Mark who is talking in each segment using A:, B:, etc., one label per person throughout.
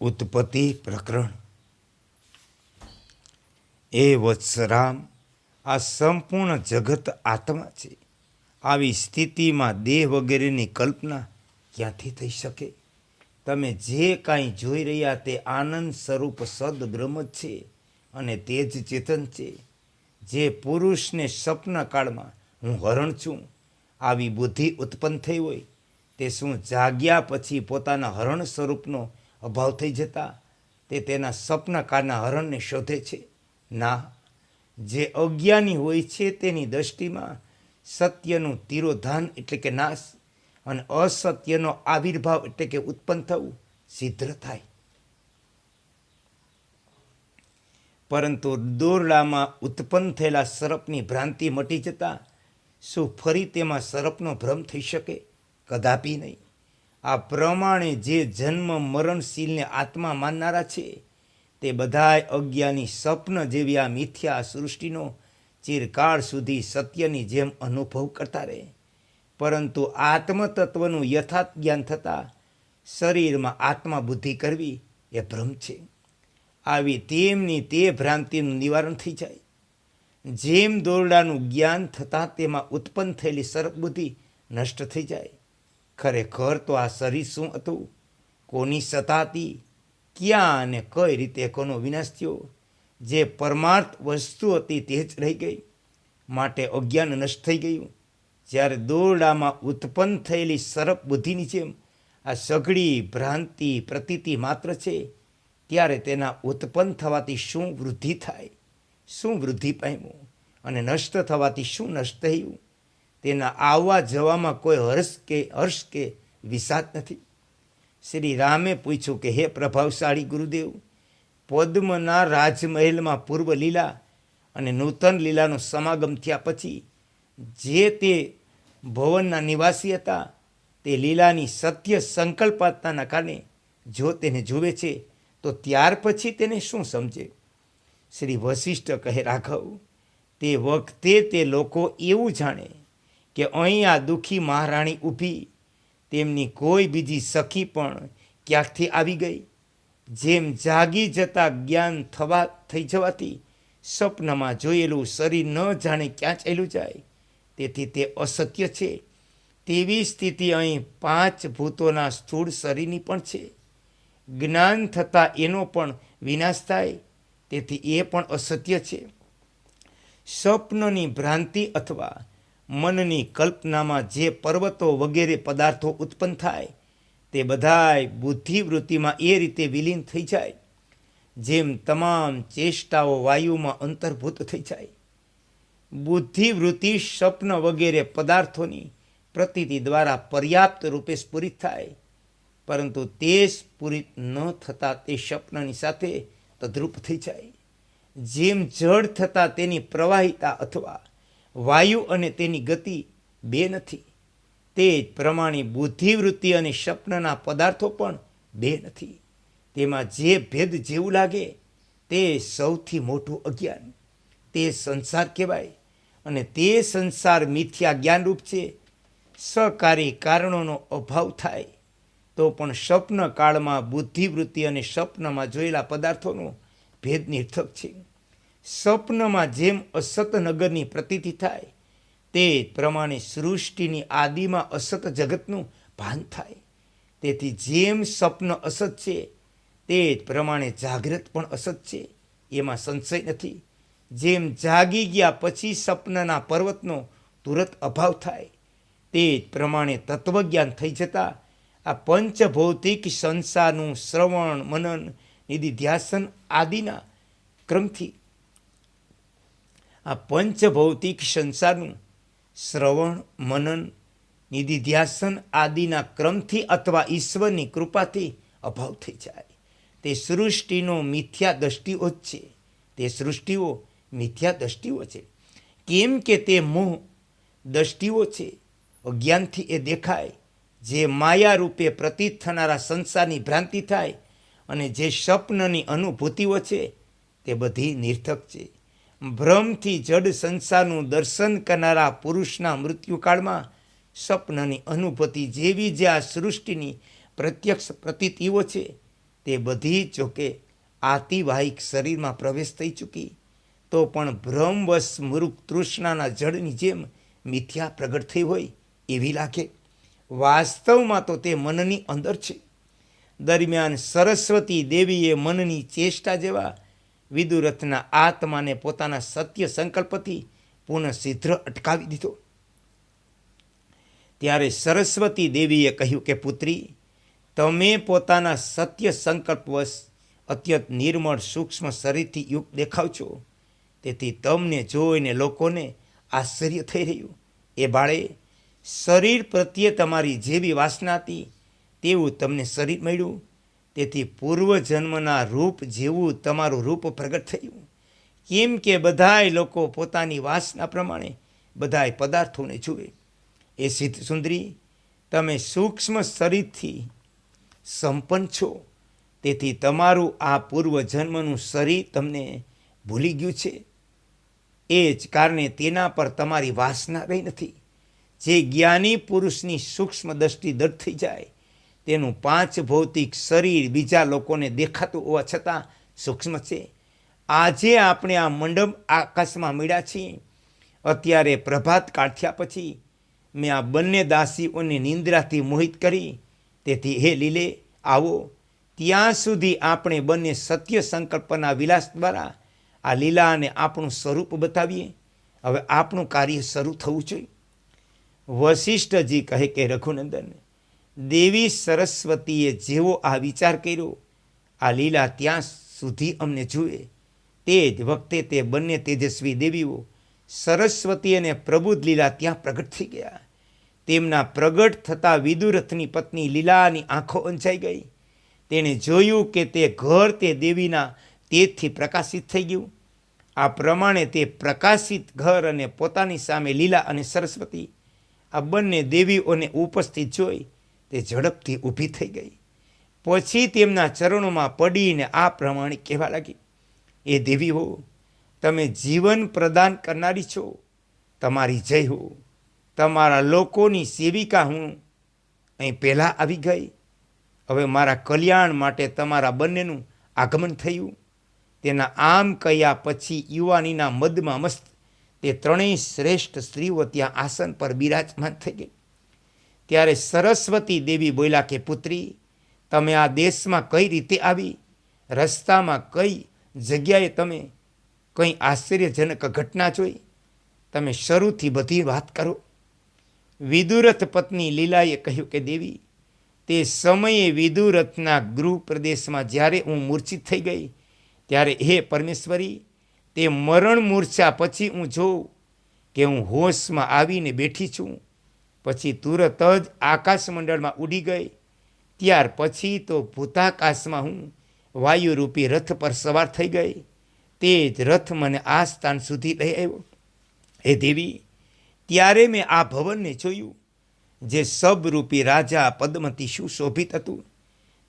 A: ઉત્પત્તિ પ્રકરણ. એ વત્સરામ આ સંપૂર્ણ જગત આત્મા છે. આવી સ્થિતિમાં દેહ વગેરેની કલ્પના ક્યાંથી થઈ શકે? તમે જે કાંઈ જોઈ રહ્યા તે આનંદ સ્વરૂપ સદ બ્રહ્મ છે અને તે જ ચેતન છે. જે પુરુષને સ્વપ્નકાળમાં હું હરણ છું. આવી બુદ્ધિ ઉત્પન્ન થઈ હોય તે શું જાગ્યા પછી પોતાના હરણ સ્વરૂપનો અભાવ થઈ જતા તે તેના સ્વપ્નકાળના હરણને શોધે છે. ના, જે અજ્ઞાની હોય છે તેની દૃષ્ટિમાં સત્યનું તિરોધાન એટલે કે નાશ અને અસત્યનો આવિર્ભાવ એટલે કે ઉત્પન્ન થવું સિદ્ધ થાય. પરંતુ દોરડામાં ઉત્પન્ન થયેલા સર્પની ભ્રાંતિ મટી જતા શું ફરી તેમાં સર્પનો ભ્રમ થઈ શકે? કદાપી નહીં. આ પ્રમાણે જે જન્મ મરણશીલને આત્મા માનનારા છે, તે બધાય અજ્ઞાની સ્વપ્ન જેવી આ મિથ્યા સૃષ્ટિનો ચિરકાળ સુધી સત્યની જેમ અનુભવ કરતા રહે. પરંતુ આત્મતત્વનું યથાર્થ જ્ઞાન થતાં શરીરમાં આત્મા બુદ્ધિ કરવી એ ભ્રમ છે. આવી તેમની તે ભ્રાંતિનું નિવારણ થઈ જાય. જેમ દોરડાનું જ્ઞાન થતાં તેમાં ઉત્પન્ન થયેલી સર્પબુદ્ધિ નષ્ટ થઈ જાય. ખરેખર તો આ શરીર શું હતું? કોની સત્તા ક્યાં અને કઈ રીતે કોનો વિનાશ થયો? જે પરમાર્થ વસ્તુ હતી તે જ રહી ગઈ. માટે અજ્ઞાન નષ્ટ થઈ ગયું. જ્યારે દોરડામાં ઉત્પન્ન થયેલી સરપ બુદ્ધિની જેમ આ સઘળી ભ્રાંતિ પ્રતીતિ માત્ર છે, ત્યારે તેના ઉત્પન્ન થવાથી શું વૃદ્ધિ થાય? શું વૃદ્ધિ પામ્યું? અને નષ્ટ થવાથી શું નષ્ટ થયું? તેના આવવા જવામાં કોઈ હર્ષ કે હર્ષ કે વિષાદ નથી. શ્રી રામે પૂછ્યું કે, હે પ્રભાવશાળી ગુરુદેવ, પદ્મના રાજમહેલમાં પૂર્વ લીલા અને નૂતન લીલાનો સમાગમ થયા પછી જે તે ભવનના નિવાસી હતા, તે લીલાની સત્ય સંકલ્પતાના કારણે જો તેને જુએ છે, તો ત્યાર પછી તેને શું સમજે? શ્રી વશિષ્ઠ કહે, રાઘવ, તે વખતે તે લોકો એવું જાણે કે અહીં આ દુઃખી મહારાણી ઊભી, તેમની કોઈ બીજી સખી પણ ક્યાંકથી આવી ગઈ? જેમ જાગી જતા જ્ઞાન થવા થઈ જવાથી સ્વપ્નમાં જોયેલું શરીર ન જાણે ક્યાં ચાલ્યું જાય? તેથી તે અસત્ય છે. તેવી સ્થિતિ અહીં પાંચ ભૂતોના સ્થૂળ શરીરની પણ છે. જ્ઞાન થતાં એનો પણ વિનાશ થાય. તેથી એ પણ અસત્ય છે. સ્વપ્નની ભ્રાંતિ અથવા મનની કલ્પનામાં જે પર્વતો વગેરે પદાર્થો ઉત્પન્ન થાય, તે બધાય બુદ્ધિવૃત્તિમાં એ રીતે વિલીન થઈ જાય, જેમ તમામ ચેષ્ટાઓ વાયુમાં અંતર્ભૂત થઈ જાય. બુદ્ધિવૃત્તિ સ્વપ્ન વગેરે પદાર્થોની પ્રતીતિ દ્વારા પર્યાપ્ત રૂપે સ્ફુરિત થાય, પરંતુ તે સ્ફુરિત ન થતાં તે સ્વપ્નની સાથે તદ્રુપ થઈ જાય. જેમ જળ થતાં તેની પ્રવાહિતા અથવા વાયુ અને તેની ગતિ બે નથી. તે જ પ્રમાણે બુદ્ધિવૃત્તિ અને સ્વપ્નના પદાર્થો પણ બે નથી. તેમાં જે ભેદ જેવું લાગે, તે સૌથી મોટું અજ્ઞાન. તે સંસાર કહેવાય અને તે સંસાર મિથ્યા જ્ઞાનરૂપ છે. સહકારી કારણોનો અભાવ થાય, તો પણ સ્વપ્ન કાળમાં બુદ્ધિવૃત્તિ અને સ્વપ્નમાં જોયેલા પદાર્થોનો ભેદ નિર્થક છે. સ્વપ્નમાં જેમ અસત નગરની પ્રતીતિ થાય, તે પ્રમાણે સૃષ્ટિની આદિમાં અસત જગતનું ભાન થાય. તેથી જેમ સ્વપ્ન અસત છે, તે જ પ્રમાણે જાગ્રત પણ અસત છે. એમાં સંશય નથી. જેમ જાગી ગયા પછી સ્વપ્નના પર્વતનો તુરત અભાવ થાય, તે જ પ્રમાણે તત્વજ્ઞાન થઈ જતાં આ પંચભૌતિક સંસારનું શ્રવણ, મનન, નિધિધ્યાસન આદિના ક્રમથી આ પંચભૌતિક સંસારનું શ્રવણ, મનન, નિધિધ્યાસન આદિના ક્રમથી અથવા ઈશ્વરની કૃપાથી અભાવ થઈ જાય. તે સૃષ્ટિનો મિથ્યા દ્રષ્ટિઓ જ છે. તે સૃષ્ટિઓ મિથ્યા દ્રષ્ટિઓ છે. કેમ કે તે મોહ દ્રષ્ટિઓ છે. અજ્ઞાનથી એ દેખાય. જે માયા રૂપે પ્રતીત થનારા સંસારની ભ્રાંતિ થાય અને જે સ્વપ્નની અનુભૂતિઓ છે, તે બધી નિર્થક છે. ભ્રમથી જડ સંસારનું દર્શન કરનારા પુરુષના મૃત્યુકાળમાં સ્વપ્નની અનુભૂતિ જેવી જે આ સૃષ્ટિની પ્રત્યક્ષ પ્રતીતિઓ છે, તે બધી જોકે આતિવાહિક શરીરમાં પ્રવેશ થઈ ચૂકી, તો પણ ભ્રમવશ મૃગ તૃષ્ણાના જળની જેમ મિથ્યા પ્રગટ થઈ હોય એવી લાગે. વાસ્તવમાં તો તે મનની અંદર છે. દરમિયાન સરસ્વતી દેવીએ મનની ચેષ્ટા જેવા વિદુરથના આત્માને પોતાના સત્ય સંકલ્પથી પુનઃ સિદ્ધ અટકાવી દીધો. ત્યારે સરસ્વતી દેવીએ કહ્યું કે, પુત્રી, તમે પોતાના સત્ય સંકલ્પવશ અત્યંત નિર્મળ સૂક્ષ્મ શરીરથી યુક્ત દેખાવ છો. તેથી તમને જોઈને લોકોને આશ્ચર્ય થઈ રહ્યું. એ બાળે, શરીર પ્રત્યે તમારી જેવી વાસના હતી, તેવું તમને શરીર મળ્યું. તેથી પૂર્વજન્મના રૂપ જેવું તમારું રૂપ પ્રગટ થયું. કેમ કે બધાય લોકો પોતાની વાસના પ્રમાણે બધાય પદાર્થોને જુએ. એ સિદ્ધ સુંદરી, તમે સૂક્ષ્મ શરીરથી સંપન્ન છો. તેથી તમારું આ પૂર્વજન્મનું શરીર તમને ભૂલી ગયું છે. એ જ કારણે તેના પર તમારી વાસના રહી નથી. જે જ્ઞાની પુરુષની સૂક્ષ્મ દ્રષ્ટિ દઢ થઈ જાય તેનું પાંચ ભૌતિક શરીર બીજા લોકોને દેખાતું હોવા છતાં સૂક્ષ્મ છે. આજે આપણે આ મંડપ આકાશમાં મળ્યા છીએ. અત્યારે પ્રભાત કાઢ્યા પછી મેં આ બંને દાસીઓને નિંદ્રાથી મોહિત કરી. તેથી હે લીલે, આવો. ત્યાં સુધી આપણે બંને સત્ય સંકલ્પના વિલાસ દ્વારા આ લીલાને આપણું સ્વરૂપ બતાવીએ. હવે આપણું કાર્ય શરૂ થવું જોઈએ. વશિષ્ઠજી કહે કે, રઘુનંદન દેવી સરસ્વતીએ જેવો આ વિચાર કર્યો, આ લીલા ત્યાં સુધી અમને જુએ. તે જ વખતે તે બંને તેજસ્વી દેવીઓ સરસ્વતી અને પ્રબુદ્ધ લીલા ત્યાં પ્રગટ થઈ ગયા. તેમના પ્રગટ થતા વિદુરથની પત્ની લીલાની આંખો અંજાઈ ગઈ. તેણે જોયું કે તે ઘર તે દેવીના તેજથી પ્રકાશિત થઈ ગયું. આ પ્રમાણે તે પ્રકાશિત ઘર અને પોતાની સામે લીલા અને સરસ્વતી આ બંને દેવીઓને ઉપસ્થિત જોઈ તે ઝડપથી ઊભી થઈ ગઈ. પછી તેમના ચરણોમાં પડીને આ પ્રમાણે કહેવા લાગી, એ દેવી હો, તમે જીવન પ્રદાન કરનારી છો. તમારી જય હો. તમારા લોકોની સેવિકા હું અહીં પહેલાં આવી ગઈ. હવે મારા કલ્યાણ માટે તમારા બંનેનું આગમન થયું. તેના આમ કહ્યા પછી યુવાનીના મદમાં મસ્ત તે ત્રણેય શ્રેષ્ઠ સ્ત્રીઓ ત્યાં આસન પર બિરાજમાન થઈ ગઈ. ત્યારે સરસ્વતી દેવી બોલ્યા કે, પુત્રી, તમે આ દેશમાં કઈ રીતે આવી? રસ્તામાં કઈ જગ્યાએ તમે કંઈ આશ્ચર્યજનક ઘટના જોઈ? તમે શરૂથી બધી વાત કરો. વિદુરથ પત્ની લીલાએ કહ્યું કે, દેવી, તે સમયે વિદુરથના ગૃહ પ્રદેશમાં જ્યારે હું મૂર્છિત થઈ ગઈ, ત્યારે હે પરમેશ્વરી, તે મરણ મૂર્છા પછી હું જોઉં કે હું હોશમાં આવીને બેઠી છું. પછી તુરત જ આકાશમંડળમાં ઉડી ગઈ. ત્યાર પછી તો ભૂતાકાશમાં હું વાયુરૂપી રથ પર સવાર થઈ ગઈ. તે જ રથ મને આ સ્થાન સુધી લઈ આવ્યો. હે દેવી, ત્યારે મેં આ ભવનને જોયું, જે સબરૂપી રાજા પદ્મથી સુશોભિત હતું.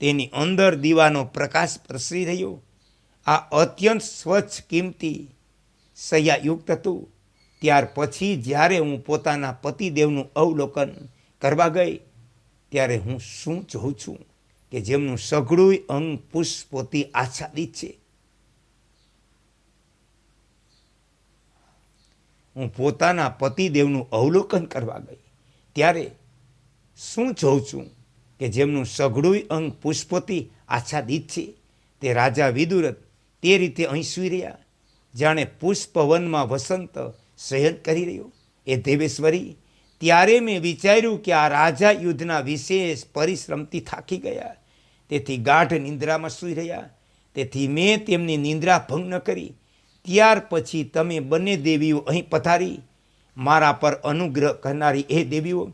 A: તેની અંદર દીવાનો પ્રકાશ પ્રસરી રહ્યો. આ અત્યંત સ્વચ્છ કિંમતી સયાયુક્ત હતું. ત્યાર પછી જ્યારે હું પોતાના પતિદેવનું અવલોકન કરવા ગઈ, ત્યારે હું શું જોઉં છું કે જેમનું સઘળું અંગ પુષ્પોથી આચ્છાદિત છે? હું પોતાના પતિદેવનું અવલોકન કરવા ગઈ, ત્યારે શું જોઉં છું કે જેમનું સઘળું અંગ પુષ્પોથી આચ્છાદિત છે? તે રાજા વિદુરથ તે રીતે અહીં સુઈ રહ્યા, જાણે પુષ્પવનમાં વસંત શયન કરી રહ્યો. એ દેવેશ્વરી ત્યારે મેં વિચાર્યું કે આ રાજા યુદ્ધના વિશેષ પરિશ્રમથી થાકી ગયા. તેથી ગાઢ નિંદ્રામાં સૂઈ રહ્યા. તેથી મેં તેમની નિંદ્રા ભંગ ન કરી. ત્યાર પછી તમે બંને દેવીઓ અહીં પધારી. મારા પર અનુગ્રહ કરનારી એ દેવીઓ,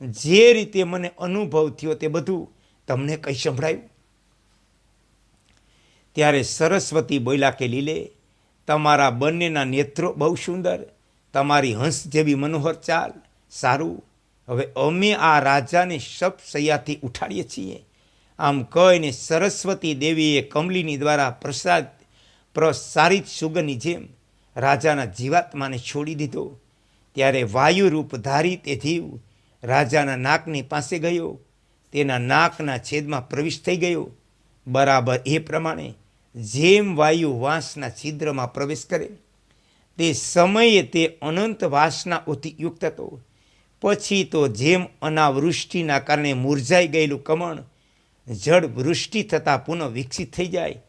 A: જે રીતે મને અનુભવ થયો તે બધું તમને કંઈ સંભળાયું? ત્યારે સરસ્વતી બોલ્યા કે લીલે, તમારા બંનેના નેત્રો બહુ સુંદર તમારી હંસ જેવી મનોહર ચાલ. સારું. હવે અમે આ રાજાને શપ સૈયાથી ઉઠાડીએ છીએ. આમ કહીને સરસ્વતી દેવીએ કમલીની દ્વારા પ્રસાદ, પ્રસારિત સુગંધની જેમ રાજાના જીવાત્માને છોડી દીધો. ત્યારે વાયુરૂપ ધારી તે જીવ રાજાના નાકની પાસે ગયો. તેના નાકના છેદમાં પ્રવેશ થઈ ગયો. બરાબર એ પ્રમાણે જેમ વાયુ વાંસના છિદ્રમાં પ્રવેશ કરે તે સમયે તે અનંત વાસનાઓથી યુક્ત હતો. પછી તો જેમ અનાવૃષ્ટિના કારણે મુરઝાઈ ગયેલું કમળ, જળ વૃષ્ટિ થતાં પુનઃ વિકસિત થઈ જાય.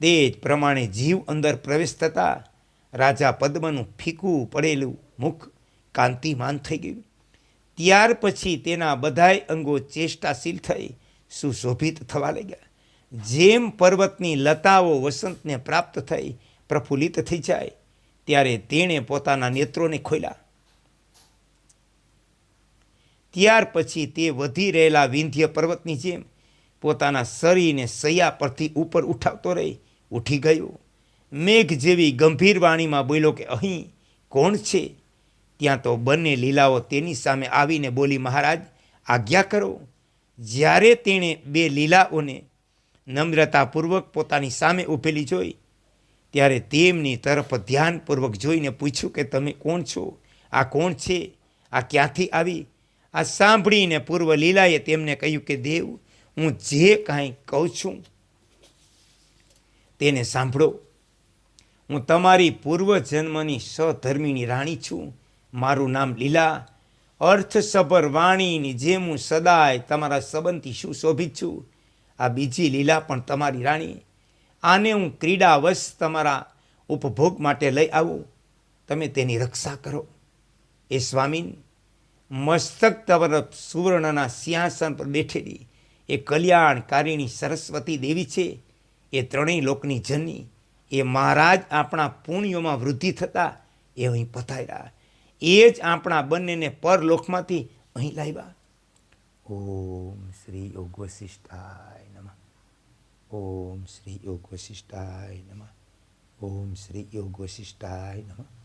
A: તે જ પ્રમાણે જીવ અંદર પ્રવેશ થતાં રાજા પદ્મનું ફીકું પડેલું મુખ કાંતિમાન થઈ ગયું. ત્યાર પછી તેના બધાય અંગો ચેષ્ટાશીલ થઈ સુશોભિત થવા લાગ્યા. જેમ પર્વતની લતાઓ વસંતને પ્રાપ્ત થઈ, પ્રફુલ્લિત થઈ જાય ત્યારે તેણે પોતાના નેત્રોને ખોલ્યા. ત્યાર પછી તે વધી રહેલા વિંધ્ય પર્વતની જેમ પોતાના શરીરને સૈયા પરથી ઉપર ઉઠાવતો રહી, ઉઠી ગયો. મેઘ જેવી ગંભીર વાણીમાં બોલ્યો કે, અહીં કોણ છે? ત્યાં તો બંને લીલાઓ તેની સામે આવીને બોલી, મહારાજ, આજ્ઞા કરો. જ્યારે તેણે બે લીલાઓને નમ્રતાપૂર્વક પોતાની સામે ઊભેલી જોઈ ત્યારે તેમની તરફ ધ્યાનપૂર્વક જોઈને પૂછ્યું કે તમે કોણ છો? આ કોણ છે? આ ક્યાંથી આવી? આ સાંભળીને પૂર્વ લીલાએ તેમને કહ્યું કે, દેવ, હું જે કાંઈ કહું છું તેને સાંભળો. હું તમારી પૂર્વજન્મની સધર્મીની રાણી છું. મારું નામ લીલા. અર્થસભર વાણીની જેમ હું સદાય તમારા સંબંધથી સુશોભિત છું. આ બીજી લીલા પણ તમારી રાણી આને હું ક્રીડાવશ તમારા ઉપભોગ માટે લઈ આવું. તમે તેની રક્ષા કરો. એ સ્વામીન, મસ્તક તરફ સુવર્ણના સિંહાસન પર બેઠેલી એ કલ્યાણકારીણી સરસ્વતી દેવી છે. એ ત્રણેય લોકની જની એ મહારાજ આપણા પુણ્યોમાં વૃદ્ધિ થતા એ અહીં પધાર્યા. એ જ આપણા બંનેને પરલોકમાંથી અહીં લાવ્યા. ઓમ શ્રી યોગ વશિષ્ઠાય ઓમ શ્રી યોગ વશિષ્ઠાય નમઃ ઓમ શ્રી યોગ વશિષ્ઠાય નમઃ